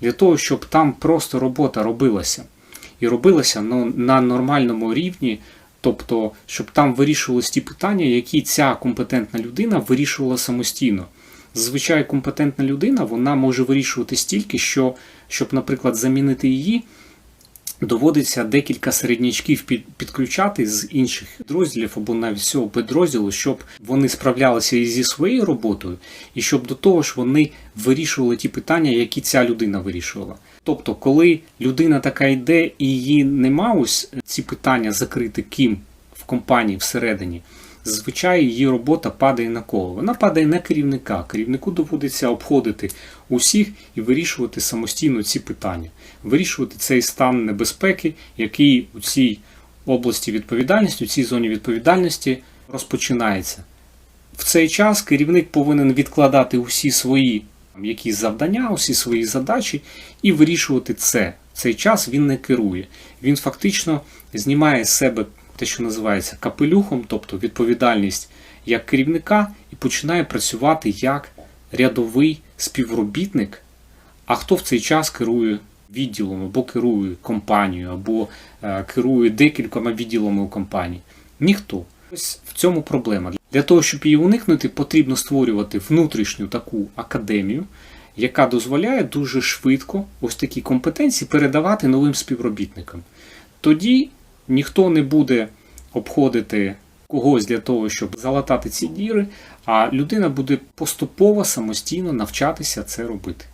для того, щоб там просто робота робилася. І робилася ну, на нормальному рівні, тобто, щоб там вирішувалися ті питання, які ця компетентна людина вирішувала самостійно. Зазвичай компетентна людина вона може вирішувати стільки, що, щоб, наприклад, замінити її, доводиться декілька середнячків під, підключати з інших підрозділів або навіть всього підрозділу, щоб вони справлялися і зі своєю роботою, і щоб до того ж вони вирішували ті питання, які ця людина вирішувала. Тобто, коли людина така йде і її нема ось ці питання закрити ким в компанії всередині, зазвичай її робота падає на кого? Вона падає на керівника. Керівнику доводиться обходити усіх і вирішувати самостійно ці питання, вирішувати цей стан небезпеки, який у цій області відповідальності, у цій зоні відповідальності розпочинається. В цей час керівник повинен відкладати усі свої якісь завдання, усі свої задачі і вирішувати це. В цей час він не керує. Він фактично знімає з себе те, що називається капелюхом, тобто відповідальність як керівника, і починає працювати як рядовий співробітник. А хто в цей час керує відділом, або керує компанією, або е, керує декількома відділами у компанії? Ніхто. Ось в цьому проблема. Для того, щоб її уникнути, потрібно створювати внутрішню таку академію, яка дозволяє дуже швидко ось такі компетенції передавати новим співробітникам. Тоді ніхто не буде обходити когось для того, щоб залатати ці діри, а людина буде поступово самостійно навчатися це робити.